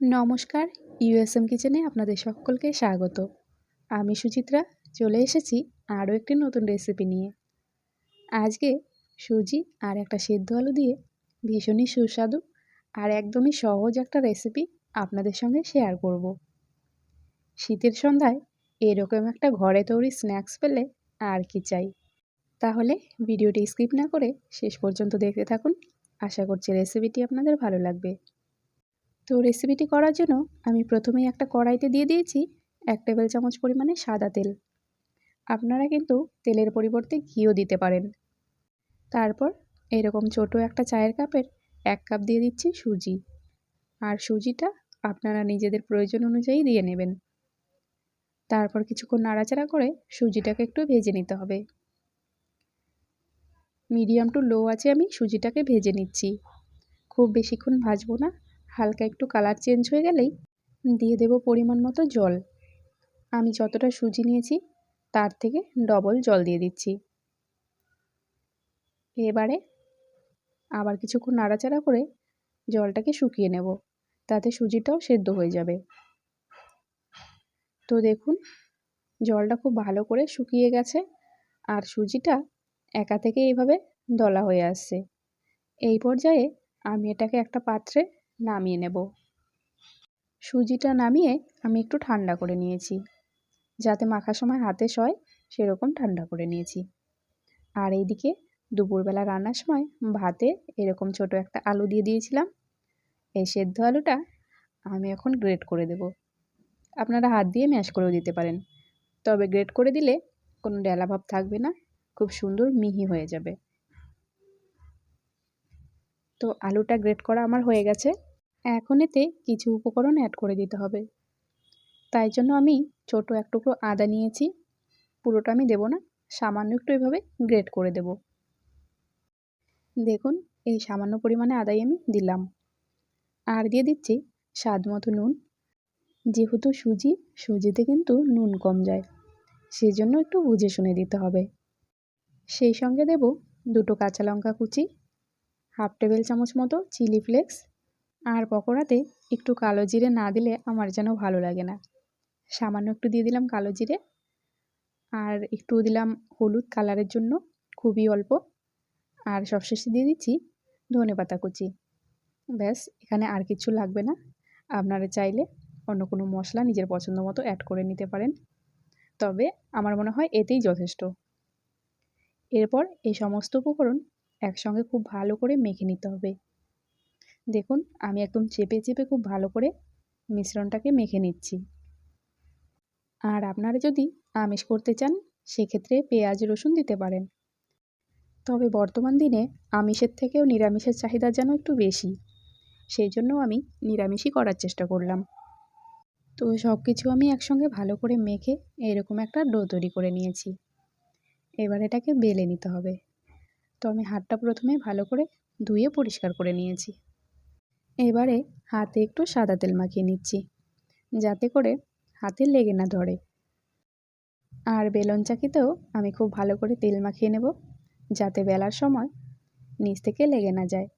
নমস্কার, ইউএসএম কিচেনে আপনাদের সকলকে স্বাগত। আমি সুচিত্রা, চলে এসেছি আরও একটি নতুন রেসিপি নিয়ে। আজকে সুজি আর একটা সেদ্ধ আলু দিয়ে ভীষণই সুস্বাদু আর একদমই সহজ একটা রেসিপি আপনাদের সঙ্গে শেয়ার করব। শীতের সন্ধ্যায় এরকম একটা ঘরে তৈরি স্ন্যাক্স পেলে আর কি চাই? তাহলে ভিডিওটি স্কিপ না করে শেষ পর্যন্ত দেখতে থাকুন। আশা করছি রেসিপিটি আপনাদের ভালো লাগবে। তো রেসিপিটি করার জন্য আমি প্রথমেই একটা কড়াইতে দিয়ে দিয়েছি এক টেবিল চামচ পরিমাণে সাদা তেল। আপনারা কিন্তু তেলের পরিবর্তে ঘিও দিতে পারেন। তারপর এরকম ছোট একটা চায়ের কাপের এক কাপ দিয়ে দিচ্ছি সুজি। আর সুজিটা আপনারা নিজেদের প্রয়োজন অনুযায়ী দিয়ে নেবেন। তারপর কিছুক্ষণ নাড়াচাড়া করে সুজিটাকে একটু ভেজে নিতে হবে। মিডিয়াম টু লো আছে আমি সুজিটাকে ভেজে নিচ্ছি। খুব বেশিক্ষণ ভাজবো না। হালকা একটু কালার চেঞ্জ হয়ে গেলেই দিয়ে দেব পরিমাণ মতো জল। আমি যতটা সুজি নিয়েছি, তার থেকে ডবল জল দিয়ে দিচ্ছি। এবারে আবার কিছুক্ষণ নাড়াচাড়া করে জলটাকে শুকিয়ে নেব, তাতে সুজিটাও সেদ্ধ হয়ে যাবে। তো দেখুন, জলটা খুব ভালো করে শুকিয়ে গেছে আর সুজিটা একা থেকে এইভাবে দলা হয়ে আসছে। এই পর্যায়ে আমি এটাকে একটা পাত্রে নামিয়ে নেব। সুজিটা নামিয়ে আমি একটু ঠান্ডা করে নিয়েছি। যাতে মাখার সময় হাতে সয়, সেরকম ঠান্ডা করে নিয়েছি। আর এইদিকে দুপুরবেলা রান্নার সময় ভাতে এরকম ছোট একটা আলু দিয়ে দিয়েছিলাম। এই সেদ্ধ আলুটা আমি এখন গ্রেট করে দেব। আপনারা হাত দিয়ে ম্যাশ করেও দিতে পারেন। তবে গ্রেট করে দিলে কোনো ডেলা ভাব থাকবে না, খুব সুন্দর মিহি হয়ে যাবে। তো আলুটা গ্রেট করা আমার হয়ে গেছে। এখন এতে কিছু উপকরণ অ্যাড করে দিতে হবে। তাই জন্য আমি ছোট এক টুকরো আদা নিয়েছি। পুরোটা আমি দেবো না, সামান্য একটু এভাবে গ্রেট করে দেব। দেখুন, এই সামান্য পরিমাণে আদাই আমি দিলাম। আর দিয়ে দিচ্ছি স্বাদ মতো নুন। যেহেতু সুজি, সুজিতে কিন্তু নুন কম যায় সেই জন্য একটু বুঝে শুনে দিতে হবে। সেই সঙ্গে দেব দুটো কাঁচা লঙ্কা কুচি, হাফ টেবিল চামচ মতো চিলি ফ্লেক্স আর পকোড়াতে একটু কালো জিরে না দিলে আমার যেন ভালো লাগে না। সামান্য একটু দিয়ে দিলাম কালো জিরে আর একটু দিলাম হলুদ কালারের জন্য, খুবই অল্প। আর সবশেষে দিয়ে দিচ্ছি ধনে পাতা কুচি। ব্যাস, এখানে আর কিছু লাগবে না। আপনারা চাইলে অন্য কোনো মশলা নিজের পছন্দ মতো অ্যাড করে নিতে পারেন। তবে আমার মনে হয় এতেই যথেষ্ট। এরপর এই সমস্ত উপকরণ একসঙ্গে খুব ভালো করে মেখে নিতে হবে। দেখুন, আমি একদম চেপে চেপে খুব ভালো করে মিশ্রণটাকে মেখে নিচ্ছি। আর আপনারা যদি আমিষ করতে চান, সেক্ষেত্রে পেঁয়াজ, রসুন দিতে পারেন। তবে বর্তমান দিনে আমিষের থেকেও নিরামিষের চাহিদা যেন একটু বেশি সেই জন্য আমি নিরামিষই করার চেষ্টা করলাম। তো সব কিছু আমি একসঙ্গে ভালো করে মেখে এরকম একটা ডো তৈরি করে নিয়েছি। এবার এটাকে বেলে নিতে হবে। তো আমি হাতটা প্রথমে ভালো করে ধুয়ে পরিষ্কার করে নিয়েছি। এবারে হাতে একটু সাদা তেল মাখিয়ে নিচ্ছি, যাতে করে হাতে লেগে না ধরে। আর বেলন চাকিতেও আমি খুব ভালো করে তেল মাখিয়ে নেব, যাতে বেলার সময় নিচ থেকে লেগে না যায়।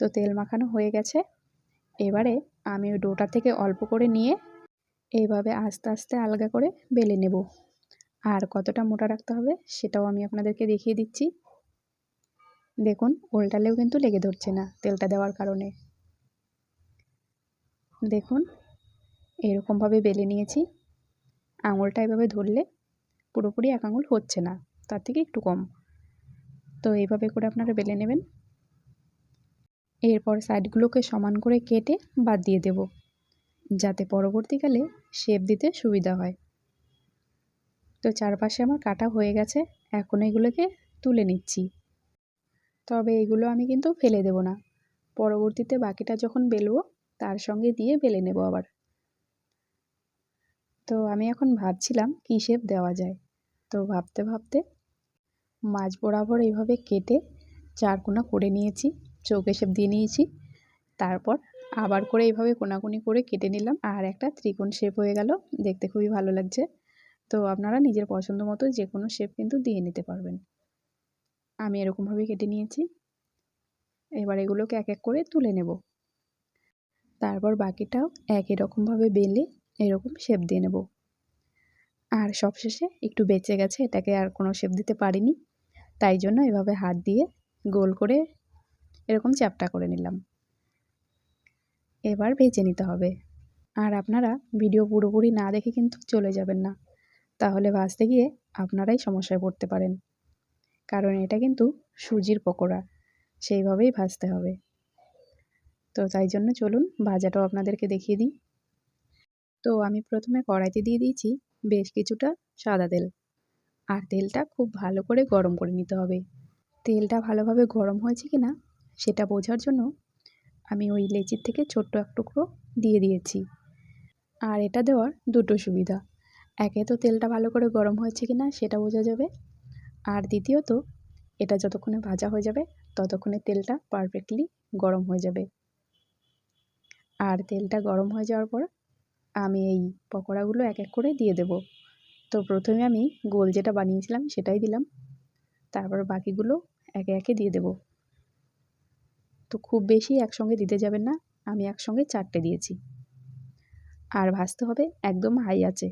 তো তেল মাখানো হয়ে গেছে। এবারে আমি ওই ডোটা থেকে অল্প করে নিয়ে এইভাবে আস্তে আস্তে আলগা করে বেলে নেব। আর কতটা মোটা রাখতে হবে সেটাও আমি আপনাদেরকে দেখিয়ে দিচ্ছি। দেখুন ওল্টালেও কিন্তু লেগে ধরছে না তেলটা দেওয়ার কারণে। দেখুন, এরকমভাবে বেলে নিয়েছি। আঙুলটা এভাবে ধরলে পুরোপুরি এক আঙুল হচ্ছে না, তার থেকে একটু কম। তো এইভাবে করে আপনারা বেলে নেবেন। এরপর সাইডগুলোকে সমান করে কেটে বাদ দিয়ে দেব, যাতে পরবর্তীকালে শেপ দিতে সুবিধা হয়। তো চারপাশে আমার কাটা হয়ে গেছে, এখন এগুলোকে তুলে নিচ্ছি। তবে এগুলো আমি কিন্তু ফেলে দেব না। পরবর্তীতে বাকিটা যখন বেলবো, তার সঙ্গে দিয়ে বেলে নেব আবার। তো আমি এখন ভাবছিলাম কী শেপ দেওয়া যায়। তো ভাবতে ভাবতে মাছ বরাবর এইভাবে কেটে চারকোনা করে নিয়েছি, চৌকে শেপ দিয়ে নিয়েছি। তারপর আবার করে এইভাবে কোনাকুনি করে কেটে নিলাম আর একটা ত্রিকোণ শেপ হয়ে গেল। দেখতে খুবই ভালো লাগছে। তো আপনারা নিজের পছন্দ মতো যে কোনো শেপ কিন্তু দিয়ে নিতে পারবেন। আমি এরকমভাবে কেটে নিয়েছি। এবার এগুলোকে এক এক করে তুলে নেব। তারপর বাকিটাও একই রকমভাবে বেলে এরকম শেপ দিয়ে নেব। আর সবশেষে একটু বেঁচে গেছে, এটাকে আর কোনো শেপ দিতে পারিনি। তাই জন্য এভাবে হাত দিয়ে গোল করে এরকম চ্যাপটা করে নিলাম। এবার ভেজে নিতে হবে। আর আপনারা ভিডিও পুরোপুরি না দেখে কিন্তু চলে যাবেন না। তাহলে ভাজতে গিয়ে আপনারাই সমস্যায় পড়তে পারেন। কারণ এটা কিন্তু সুজির পকোড়া। সেইভাবেই ভাজতে হবে। তো তাই জন্য চলুন ভাজাটাও আপনাদেরকে দেখিয়ে দিই। তো আমি প্রথমে কড়াইতে দিয়ে দিয়েছি বেশ কিছুটা সাদা তেল। আর তেলটা খুব ভালো করে গরম করে নিতে হবে। তেলটা ভালোভাবে গরম হয়েছে কি না সেটা বোঝার জন্য আমি ওই লেচির থেকে ছোট্ট এক টুকরো দিয়ে দিয়েছি। আর এটা দেওয়ার দুটো সুবিধা। একে তো তেলটা ভালো করে গরম হয়েছে কি না সেটা বোঝা যাবে। আর দ্বিতীয়ত, এটা যতক্ষণে ভাজা হয়ে যাবে, ততক্ষণে তেলটা পারফেক্টলি গরম হয়ে যাবে। আর তেলটা গরম হয়ে যাওয়ার পর, আমি এই পকোড়াগুলো এক এক করে দিয়ে দেব। তো প্রথমে আমি গোল যেটা বানিয়েছিলাম, সেটাই দিলাম। তারপর বাকিগুলো একে একে দিয়ে দেব। তো খুব বেশি একসঙ্গে দিতে যাবেন না, আমি একসঙ্গে চারটে দিয়েছি। আর ভাজতে হবে একদম হাই আছে।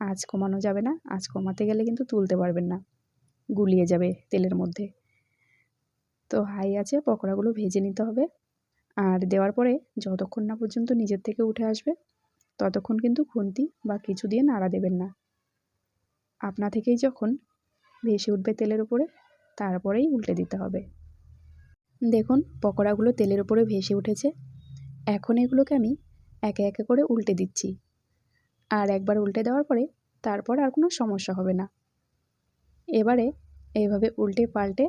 আঁচ কমানো যাবে না, আঁচ কমাতে গেলে কিন্তু তুলতে পারবেন না। গুলিয়ে যাবে তেলের মধ্যে। তো হাই আছে, পকোড়াগুলো ভেজে নিতে হবে। আর দেওয়ার পরে যতক্ষণ না পর্যন্ত নিজের থেকে উঠে আসবে, ততক্ষণ কিন্তু খুন্তি বা কিছু দিয়ে নাড়া দেবেন না। আপনা থেকেই যখন ভেসে উঠবে তেলের উপরে, তারপরেই উল্টে দিতে হবে। দেখুন, পকোড়াগুলো তেলের উপরে ভেসে উঠেছে। এখন এগুলোকে আমি একে একে করে উল্টে দিচ্ছি। আর একবার উল্টে দেওয়ার পরে তারপর আর কোনো সমস্যা হবে না। এবারে এইভাবে উল্টে পাল্টে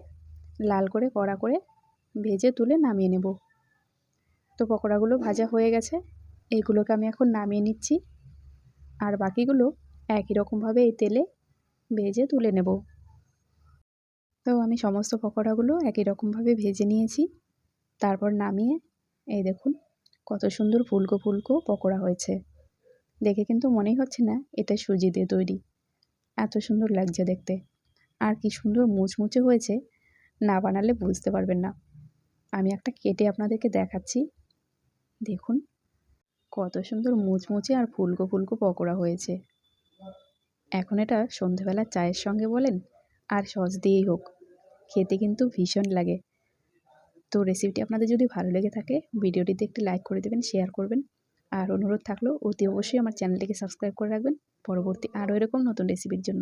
লাল করে কড়া করে ভেজে তুলে নামিয়ে নেব। তো পকোড়াগুলো ভাজা হয়ে গেছে। এইগুলোকে আমি এখন নামিয়ে নিচ্ছি। আর বাকিগুলো একই রকমভাবে এই তেলে ভেজে তুলে নেব। তো আমি সমস্ত পকোড়াগুলো একই রকমভাবে ভেজে নিয়েছি। তারপর নামিয়ে এই দেখুন কত সুন্দর ফুলকো ফুলকো পকোড়া হয়েছে। দেখে কিন্তু মনেই হচ্ছে না এটা সুজি দিয়ে তৈরি। এত সুন্দর লাগছে দেখতে। আর কি সুন্দর মুচমুচে হয়েছে, না বানালে বুঝতে পারবেন না। আমি একটা কেটে আপনাদেরকে দেখাচ্ছি। দেখুন, কত সুন্দর মুচমুচে আর ফুলকো ফুলকো পকোড়া হয়েছে। এখন এটা সন্ধেবেলা চায়ের সঙ্গে বলেন, আর সস দিয়েই হোক। খেতে কিন্তু ভীষণ লাগে। তো রেসিপিটি আপনাদের যদি ভালো লেগে থাকে, ভিডিওটিতে একটি লাইক করে দেবেন শেয়ার করবেন। আর অনুরোধ থাকলেও অতি অবশ্যই আমার চ্যানেলটিকে সাবস্ক্রাইব করে রাখবেন। পরবর্তী আরও এরকম নতুন রেসিপির জন্য।